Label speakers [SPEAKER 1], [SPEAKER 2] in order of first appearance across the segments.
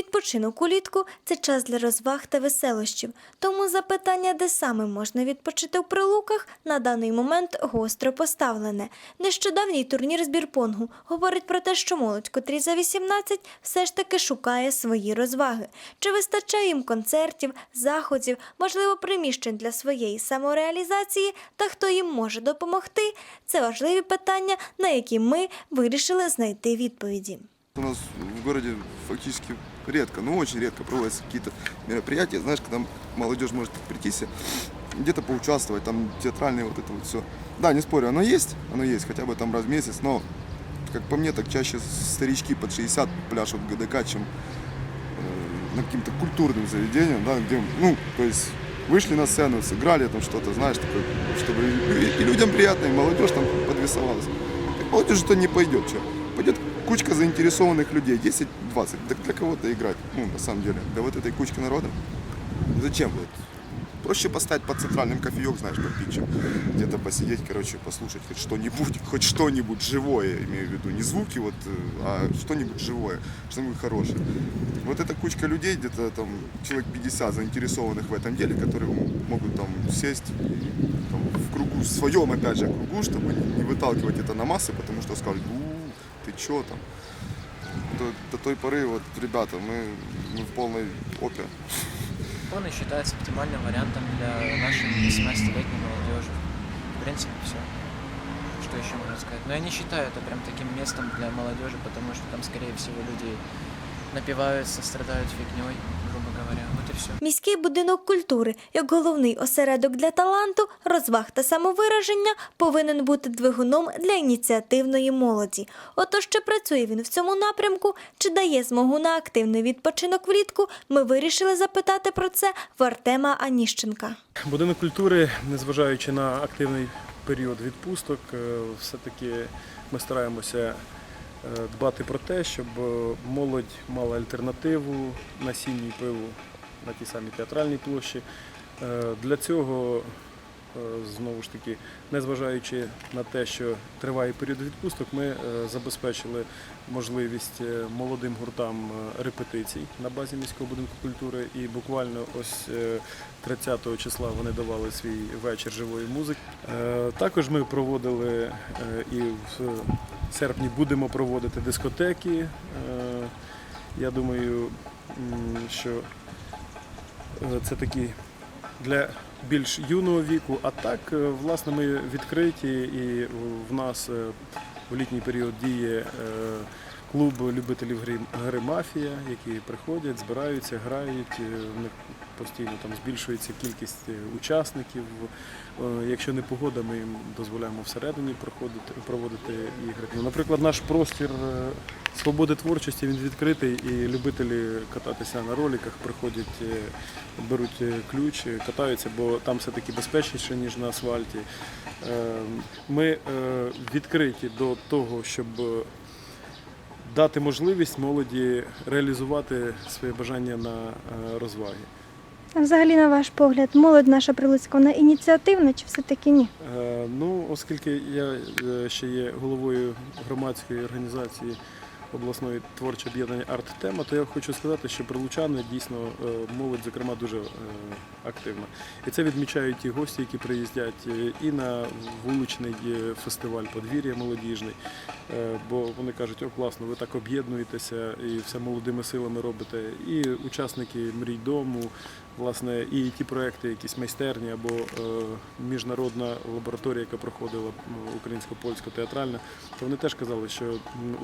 [SPEAKER 1] Відпочинок улітку це час для розваг та веселощів. Тому запитання, де саме можна відпочити в прилуках, на даний момент гостро поставлене. Нещодавній турнір з бірпонгу говорить про те, що молодь, котрій за 18, все ж таки шукає свої розваги. Чи вистачає їм концертів, заходів, можливо, приміщень для своєї самореалізації та хто їм може допомогти? Це важливі питання, на які ми вирішили знайти відповіді.
[SPEAKER 2] У нас в городе фактически редко, ну очень редко проводятся какие-то мероприятия, знаешь, когда молодежь может прийти себе, где-то поучаствовать, там театральное вот это вот все. Да, не спорю, оно есть, оно есть, хотя бы там раз в месяц, но, как по мне, так чаще старички под 60 пляшут ГДК, чем э, на каким-то культурным заведениям, да, где, ну, то есть вышли на сцену, сыграли там что-то, знаешь, такое, чтобы и, и людям приятно, и молодежь там подвесовалась. Так молодежь то не пойдет, что? Пойдет кучка заинтересованных людей, 10-20. Так для кого-то играть, ну, на самом деле, для вот этой кучки народа. Зачем вот? Проще поставить под центральным кофеек, знаешь, попить, чем где-то посидеть, короче, послушать хоть что-нибудь, хоть что-нибудь живое, имею в виду, не звуки, вот, э, а что-нибудь живое, что-нибудь хорошее. Вот эта кучка людей, где-то там человек 50 заинтересованных в этом деле, которые могут там сесть там, в кругу, в своем, опять же, кругу, чтобы не выталкивать это на массы, потому что скажут, у чё там? До, до той поры, вот, ребята, мы, мы в полной опе.
[SPEAKER 3] Он и считается оптимальным вариантом для нашей 18-летней молодежи. В принципе, все. Что еще можно сказать? Но я не считаю это прям таким местом для молодежи, потому что там, скорее всего, люди напиваются, страдают фигней, грубо говоря. Вот все.
[SPEAKER 1] Міський будинок культури, як головний осередок для таланту, розваг та самовираження, повинен бути двигуном для ініціативної молоді. Отож, чи працює він в цьому напрямку, чи дає змогу на активний відпочинок влітку, ми вирішили запитати про це в Артема Аніщенка.
[SPEAKER 4] Будинок культури, незважаючи на активний період відпусток, е, все-таки ми стараємося е, дбати про те, щоб молодь мала альтернативу насінню пиву на тій самій театральній площі. Е, Для цього, е, знову ж таки, незважаючи на те, що триває період відпусток, ми е, забезпечили можливість молодим гуртам репетицій на базі міського будинку культури. І буквально ось е, 30 числа вони давали свій вечір живої музики. Також ми проводили і в серпні будемо проводити дискотеки. Я думаю, що це такі для більш юного віку. А так, е, власне, ми відкриті і в нас е, в літній період діє е, клуб любителів гри, мафія, які приходять, збираються, грають. е, В них постійно там збільшується кількість е, учасників. Е, Якщо не погода, ми їм дозволяємо всередині проводити ігри. Ну, Наприклад, наш простір свободи творчості він відкритий, і любителі кататися на роликах приходять, беруть ключ, катаються, бо там все-таки безпечніше, ніж на асфальті. Ми відкриті до того, щоб дати можливість молоді реалізувати своє бажання на е, розваги.
[SPEAKER 5] А взагалі, на ваш погляд, молодь наша прилуцька, вона ініціативна чи все-таки ні?
[SPEAKER 4] Е, Ну, оскільки я е, ще є головою громадської організації обласної творче об'єднання арт-тема, то я хочу сказати, що прилучани дійсно е, молодь, зокрема, дуже е, активна. І це відмічають ті гості, які приїздять е, і на вуличний фестиваль подвір'я молодіжний. Бо вони кажуть, о, класно, ви так об'єднуєтеся і все молодими силами робите. І учасники мрій дому, власне, і ті проекти, якісь майстерні або е, міжнародна лабораторія, яка проходила українсько-польсько театральна, то вони теж казали, що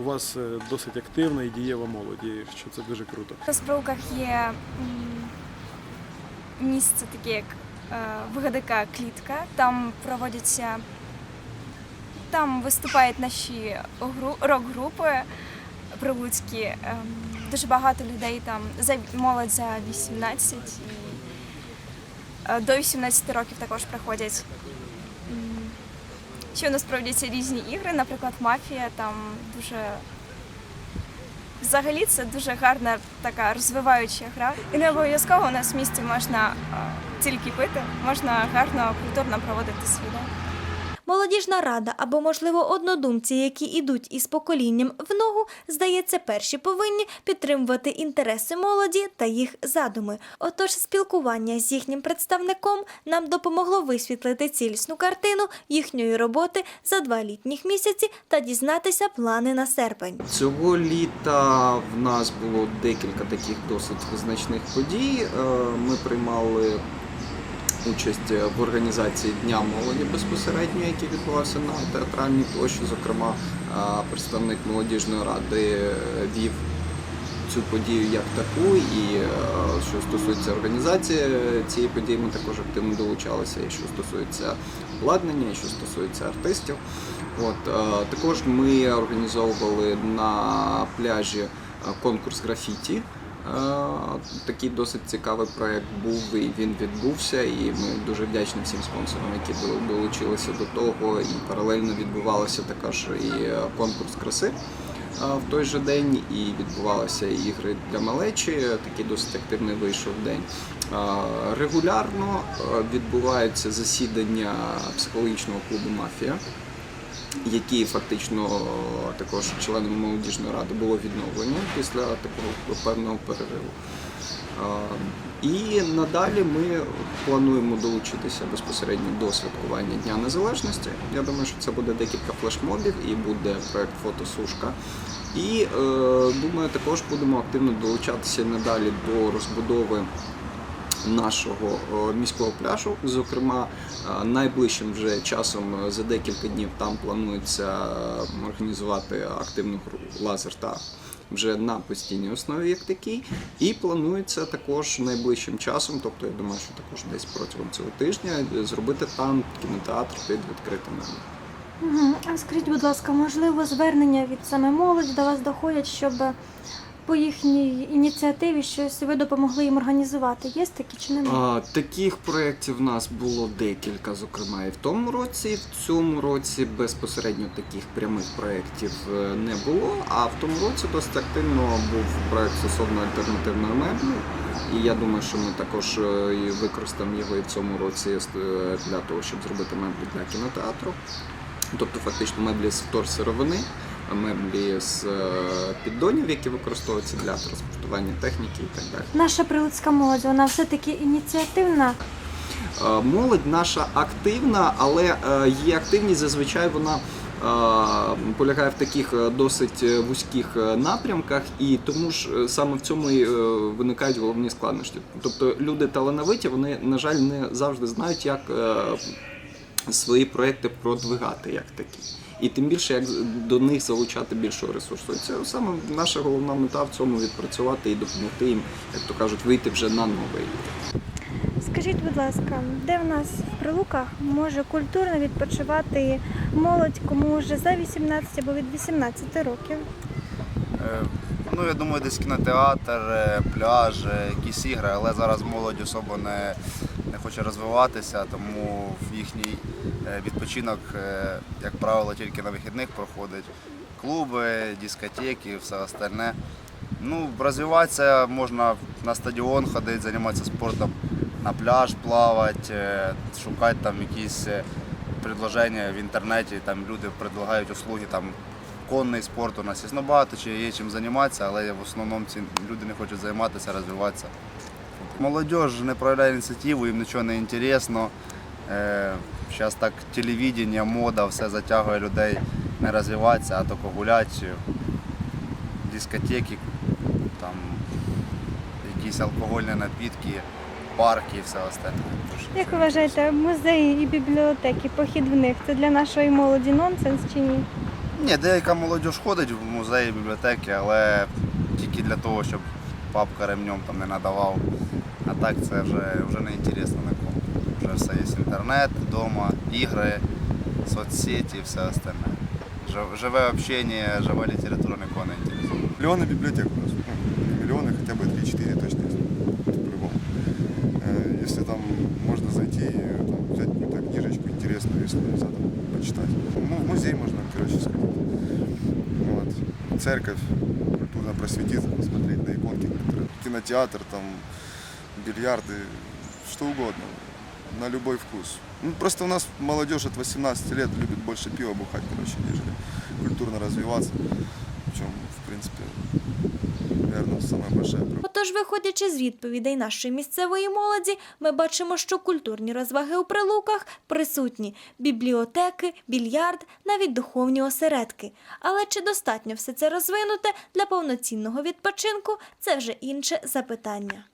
[SPEAKER 4] у вас е, досить активна і дієва молодь, і що це дуже круто.
[SPEAKER 6] У Спрулках є місце таке, як е, ВГДК Клітка. Там проводяться, там виступають наші гру- рок-групи прилуцькі. Ем, Дуже багато людей там за молодь за 18 і до 18 років також приходять. М, Ще насправді нас проводяться різні ігри, наприклад, мафія, там дуже Взагалі це дуже гарна така розвиваюча гра. І не обов'язково у нас в місті можна е, тільки пити, можна гарно, культурно проводити свій день.
[SPEAKER 1] Молодіжна рада або, можливо, однодумці, які ідуть із поколінням в ногу, здається, перші повинні підтримувати інтереси молоді та їх задуми. Отож, спілкування з їхнім представником нам допомогло висвітлити цілісну картину їхньої роботи за два літніх місяці та дізнатися плани на серпень.
[SPEAKER 7] Цього літа в нас було декілька таких досить визначних подій. Е, Ми приймали участь в організації Дня молоді безпосередньо, який відбувався на театральній площі. Зокрема, е, представник молодіжної ради е, вів цю подію як таку. І е, що стосується організації цієї події, ми також активно долучалися. І що стосується обладнання, і що стосується артистів. От е, також ми організовували на пляжі е, конкурс графіті. Такий досить цікавий проект був і він відбувся. І ми дуже вдячні всім спонсорам, які долучилися до того. І паралельно відбувалося також і е, конкурс краси в той же день, і відбувалися ігри для малечі. Такий досить активний вийшов день. Регулярно е, відбуваються засідання психологічного клубу Мафія які фактично також членами молодіжної ради було відновлені після такого певного перериву. І надалі ми плануємо долучитися безпосередньо до святкування Дня Незалежності. Я думаю, що це буде декілька флешмобів і буде проект Фотосушка. І е, думаю, також будемо активно долучатися надалі до розбудови нашого міського пляжу. Зокрема, е, найближчим вже часом е, за декілька днів там планується е, організувати активну гру лазер та вже на постійній основі як такий. І планується також найближчим часом, тобто я думаю, що також десь протягом цього тижня зробити там кінотеатр під відкритим небом.
[SPEAKER 5] Угу. А скажіть, будь ласка, можливо, звернення від саме молоді до вас доходять, щоб по їхній ініціативі щось ви допомогли їм організувати? Є такі чи немає?
[SPEAKER 7] Таких проєктів в нас було декілька, зокрема і в тому році. і В цьому році безпосередньо таких прямих проєктів е, не було. А в тому році досить активно був проєкт стосовно альтернативної меблі. І я думаю, що ми також е, використаємо його і в цьому році е, для того, щоб зробити меблі для кінотеатру. Тобто фактично меблі з вторсировини, меблі з е, піддонів, які використовуються для транспортування техніки і так далі.
[SPEAKER 5] Наша прилуцька молодь, вона все-таки ініціативна.
[SPEAKER 7] Е, Молодь наша активна, але е, її активність зазвичай вона полягає в таких досить вузьких напрямках, і тому ж саме в цьому і виникають головні складнощі. Тобто люди талановиті, вони, на жаль, не завжди знають, як свої проекти продвигати як такі. І тим більше як до них залучати більшого ресурсу. Це саме наша головна мета в цьому відпрацювати і допомогти їм, як то кажуть, вийти вже на новий.
[SPEAKER 5] Скажіть, будь ласка, де в нас в Прилуках може культурно відпочивати молодь, кому вже за 18 або від 18 років?
[SPEAKER 8] Е, Ну, я думаю, десь кінотеатр, е, пляж, е, якісь ігри, але зараз молодь особо не хоче розвиватися, тому їхній е, відпочинок, е, як правило, тільки на вихідних проходить. Клуби, дискотеки, все остальне. Ну, розвиватися можна на стадіон ходити, займатися спортом, на пляж плавати, е, шукати там якісь предложення в інтернеті, там люди предлагають услуги там конний спорт у нас є. Ну, багато чи є чим займатися, але в основному ці люди не хочуть займатися, розвиватися. Молодь не проявляє ініціативу, їм нічого не інтересно. Зараз так телевідення, мода, все затягує людей не розвиватися, а тільки гуляти, дискотеки, там, якісь алкогольні напітки, парки і все остальне.
[SPEAKER 5] Як ви вважаєте, музеї і бібліотеки, похід в них це для нашої молоді нонсенс чи ні?
[SPEAKER 8] Ні, деяка молодь ходить в музеї, бібліотеки, але тільки для того, щоб папка ремнем там не надавав. А так це вже, вже не інтересно нікому. Вже все є інтернет, вдома, ігри, соцсеті і все остальне. Жив- Живе общення, жива література нікого не інтересує.
[SPEAKER 2] Миллионы библиотек у нас. Ну, не миллионы, хотя бы 3-4 точно есть. По-любому. Э, Если там можно зайти, э, там, взять какую-то книжечку интересную, если нельзя там почитать. Ну, в музей можно, короче, сходить. Вот. Церковь культурно просветиться, посмотреть на иконки, которые... кинотеатр, там, бильярды, что угодно. На любой вкус. Ну, просто у нас молодежь от 18 лет любит больше пива бухать, короче, нежели культурно развиваться. В чем, в принципе, наверное, самая большая проблема.
[SPEAKER 1] Отож, виходячи з відповідей нашої місцевої молоді, ми бачимо, що культурні розваги у прилуках присутні: бібліотеки, більярд, навіть духовні осередки. Але чи достатньо все це розвинуте для повноцінного відпочинку це вже інше запитання.